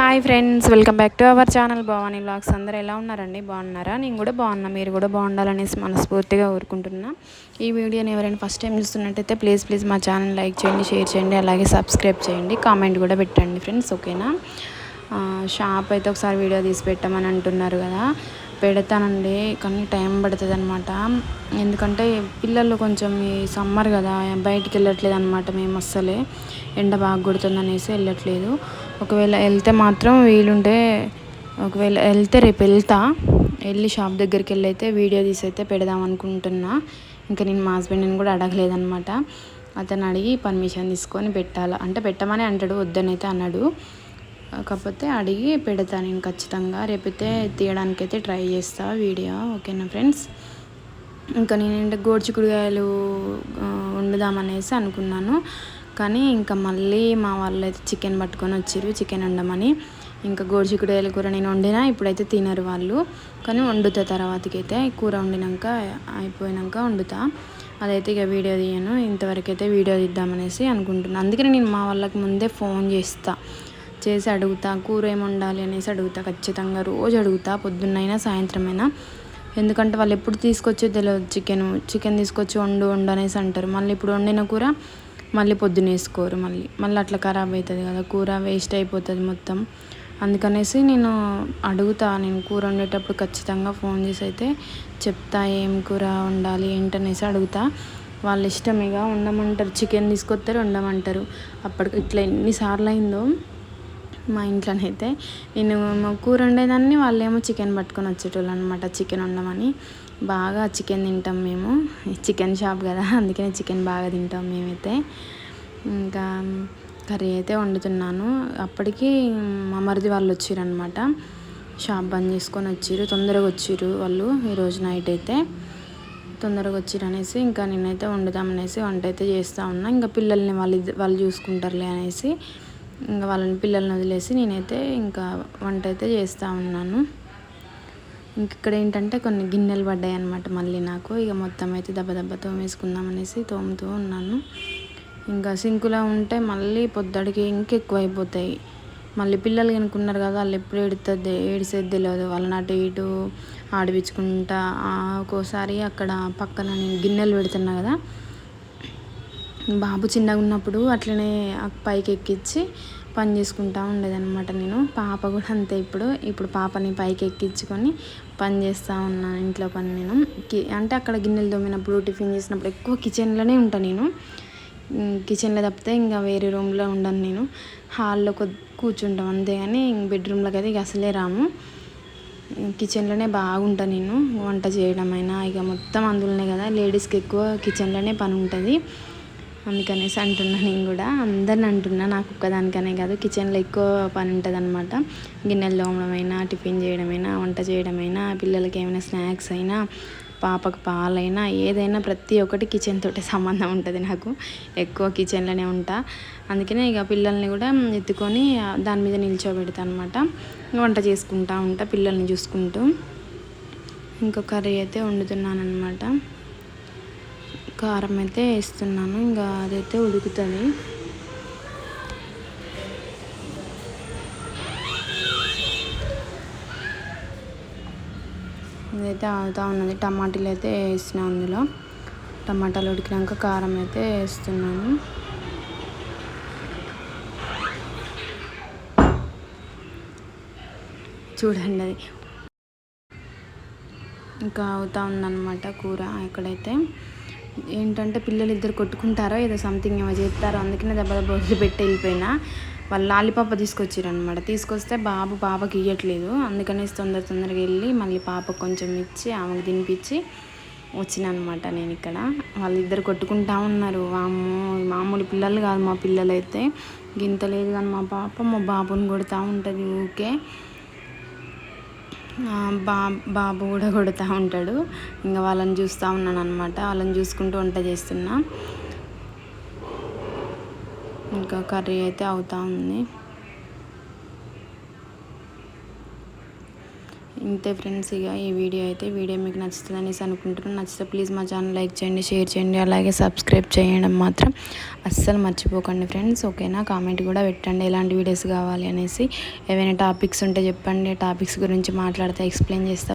Hi friends welcome back to our channel Bhavani blogs అందరు ఎలా ఉన్నారండి? బాగున్నారా? నేను కూడా బాగున్నా మీరు కూడా బాగుండాలనేసి మనస్ఫూర్తిగా ఊరుకుంటున్నా ఈ వీడియోని ఎవరైనా ఫస్ట్ టైం చూస్తున్నట్టయితే ప్లీజ్ ప్లీజ్ మా ఛానల్ లైక్ చేయండి షేర్ చేయండి అలాగే సబ్స్క్రైబ్ చేయండి కామెంట్ కూడా పెట్టండి ఫ్రెండ్స్ ఓకేనా షాప్ అయితే ఒకసారి వీడియో తీసి పెట్టమని అంటున్నారు కదా. పెడతానండి కానీ టైం పడుతుంది అనమాట ఎందుకంటే పిల్లలు కొంచెం ఈ సమ్మర్ కదా బయటికి వెళ్ళట్లేదు అనమాట మేము అస్సలే. ఎండ బాగా కొడుతుంది అనేసి వెళ్ళట్లేదు. ఒకవేళ వెళ్తే మాత్రం వీలుంటే ఒకవేళ వెళ్తే రేపు వెళ్తా. వెళ్ళి షాప్ దగ్గరికి వెళ్ళి అయితే వీడియో తీసి అయితే పెడదాం అనుకుంటున్నా. ఇంకా నేను మా హస్బెండ్ని కూడా అడగలేదనమాట అతను అడిగి పర్మిషన్ తీసుకొని పెట్టాలి. అంటే పెట్టమని అంటాడు వద్దనైతే అన్నాడు కాకపోతే అడిగి పెడతా నేను ఖచ్చితంగా. రేపైతే తీయడానికి అయితే ట్రై చేస్తా వీడియో. ఓకేనా ఫ్రెండ్స్? ఇంకా నేను గోడ్చికుడుగాయలు వండుదామనేసి అనుకున్నాను. కానీ ఇంకా మళ్ళీ మా వాళ్ళు అయితే చికెన్ పట్టుకొని వచ్చారు చికెన్ వండమని. ఇంకా గోడ్చికుడుగాయల కూర నేను వండినా ఇప్పుడైతే తినరు వాళ్ళు. కానీ వండుతా తర్వాతకైతే. కూర వండినాక అయిపోయినాక వండుతా. అదైతే ఇక వీడియో తీయను. ఇంతవరకు అయితే వీడియో తీద్దామనేసి అనుకుంటున్నాను అందుకని నేను మా వాళ్ళకి ముందే ఫోన్ చేస్తాను చేసి అడుగుతా కూర ఏమి వండాలి అనేసి అడుగుతా ఖచ్చితంగా రోజు అడుగుతా పొద్దున్నైనా సాయంత్రమైనా. ఎందుకంటే వాళ్ళు ఎప్పుడు తీసుకొచ్చో తెలియదు చికెన్ చికెన్ తీసుకొచ్చి వండు వండు అనేసి అంటారు. మళ్ళీ ఇప్పుడు వండిన కూర మళ్ళీ పొద్దున వేసుకోరు మళ్ళీ. మళ్ళీ అట్లా ఖరాబ్ అవుతుంది కదా కూర వేస్ట్ అయిపోతుంది మొత్తం. అందుకనేసి నేను అడుగుతా నేను కూర వండేటప్పుడు ఖచ్చితంగా ఫోన్ చేసి అయితే చెప్తా ఏం కూర వండాలి ఏంటనేసి అడుగుతా. వాళ్ళ ఇష్టమేగా ఉండమంటారు వండమంటారు చికెన్ తీసుకొస్తారు వండమంటారు. అప్పటికి ఇట్లా ఎన్నిసార్లు అయిందో మా ఇంట్లోనైతే నేను కూర వండేదాన్ని వాళ్ళేమో చికెన్ పట్టుకొని వచ్చేటోళ్ళు అనమాట చికెన్ వండమని. బాగా చికెన్ తింటాం మేము. చికెన్ షాప్ కదా అందుకనే చికెన్ బాగా తింటాం మేమైతే. ఇంకా కర్రీ అయితే వండుతున్నాను. అప్పటికి మా మరిది వాళ్ళు వచ్చారనమాట షాప్ బంద్ చేసుకొని వచ్చారు తొందరగా వచ్చిర్రు వాళ్ళు ఈరోజు నైట్ అయితే. తొందరగా వచ్చిర్రు అనేసి ఇంకా నేనైతే వండుదామనేసి వంట అయితే చేస్తూ ఉన్నా. ఇంకా పిల్లల్ని వాళ్ళు వాళ్ళు చూసుకుంటారులే అనేసి. ఇంకా వాళ్ళని పిల్లల్ని వదిలేసి నేనైతే ఇంకా వంట అయితే చేస్తూ ఉన్నాను. ఇంక ఇక్కడ ఏంటంటే కొన్ని గిన్నెలు పడ్డాయి అనమాట మళ్ళీ నాకు. ఇక మొత్తం అయితే దెబ్బ దెబ్బ తోమేసుకుందాం అనేసి తోముతూ ఉన్నాను. ఇంకా సింకులో ఉంటే మళ్ళీ పొద్దుడికి ఇంకెక్కువ అయిపోతాయి మళ్ళీ పిల్లలు కనుక్కున్నారు కదా వాళ్ళు ఎప్పుడు ఏడుతుంది ఏడిసేది తెలియదు వాళ్ళని అటు ఇటు ఆడిపించుకుంటా ఒక్కోసారి అక్కడ పక్కన నేను గిన్నెలు పెడుతున్నా కదా బాబు చిన్నగా ఉన్నప్పుడు అట్లనే పైకి ఎక్కించి పని చేసుకుంటా ఉండేదన్నమాట నేను. పాప కూడా అంతే ఇప్పుడు. ఇప్పుడు పాపని పైకి ఎక్కించుకొని పని చేస్తూ ఉన్నాను ఇంట్లో పని నేను. అంటే అక్కడ గిన్నెలు తోమినప్పుడు టిఫిన్ చేసినప్పుడు ఎక్కువ కిచెన్లోనే ఉంటాను నేను. కిచెన్లో తప్పితే ఇంకా వేరే రూమ్లో ఉండను నేను. హాల్లో కూర్చుంటాం అంతే కానీ బెడ్రూమ్లోకి అయితే ఇక అసలే రాము. కిచెన్లోనే బాగుంటాను నేను. వంట చేయడమైనా ఇక మొత్తం అందులోనే కదా. లేడీస్కి ఎక్కువ కిచెన్లోనే పని ఉంటుంది. అందుకనేసి అంటున్నా నేను కూడా. అందరిని అంటున్నా నాకు ఒక్కదానికనే కాదు కిచెన్లో ఎక్కువ పని ఉంటుంది అనమాట గిన్నెలు తోమడమైనా టిఫిన్ చేయడమైనా వంట చేయడమైనా పిల్లలకి ఏమైనా స్నాక్స్ అయినా పాపకు పాలైనా ఏదైనా ప్రతి ఒక్కటి కిచెన్ తోటి సంబంధం ఉంటుంది నాకు. ఎక్కువ కిచెన్లోనే ఉంటా. అందుకనే ఇక పిల్లల్ని కూడా ఎత్తుకొని దాని మీద నిల్చోబెడతా అనమాట వంట చేసుకుంటా ఉంటా పిల్లల్ని చూసుకుంటూ. ఇంకో కర్రీ అయితే వండుతున్నాను అనమాట కారం అయితే వేస్తున్నాను. ఇంకా అదైతే ఉడుకుతుంది. ఇదైతే ఆగుతూ ఉన్నది. టమాటాలు అయితే వేసిన అందులో. టమాటాలు ఉడికినాక కారం అయితే వేస్తున్నాను. చూడండి అది. ఇంకా అవుతా ఉందన్నమాట కూర ఎక్కడైతే ఏంటంటే పిల్లలు ఇద్దరు కొట్టుకుంటారో ఏదో సంథింగ్ ఏమో చేస్తారో అందుకనే దెబ్బ దెబ్బ వదిలిపెట్టి వెళ్ళిపోయినా. వాళ్ళు లాలిపాప తీసుకొచ్చారనమాట తీసుకొస్తే బాబు పాపకి ఇవ్వట్లేదు అందుకనేసి తొందర తొందరగా వెళ్ళి మళ్ళీ పాప కొంచెం ఇచ్చి ఆమెకు తినిపించి వచ్చిన అనమాట నేను ఇక్కడ. వాళ్ళిద్దరు కొట్టుకుంటా ఉన్నారు. వాము మామూలు పిల్లలు కాదు మా పిల్లలు అయితే గింత లేదు కానీ మా పాప మా బాబుని కొడుతూ ఉంటుంది ఊకే. బా బాబు కూడా కొడుతూ ఉంటాడు. ఇంకా వాళ్ళని చూస్తూ ఉన్నాను అనమాట వాళ్ళని చూసుకుంటూ వంట చేస్తున్నా. ఇంకా కర్రీ అయితే అవుతూ ఉంది. ఇంతే ఫ్రెండ్స్ ఇక ఈ వీడియో అయితే వీడియో మీకు నచ్చుతుంది అనేసి అనుకుంటున్నాను. నచ్చితే ప్లీజ్ మా ఛానల్ లైక్ చేయండి షేర్ చేయండి అలాగే సబ్స్క్రైబ్ చేయడం మాత్రం అస్సలు మర్చిపోకండి ఫ్రెండ్స్. ఓకేనా? కామెంట్ కూడా పెట్టండి ఎలాంటి వీడియోస్ కావాలి అనేసి. ఏవైనా టాపిక్స్ ఉంటే చెప్పండి టాపిక్స్ గురించి మాట్లాడితే ఎక్స్ప్లెయిన్ చేస్తా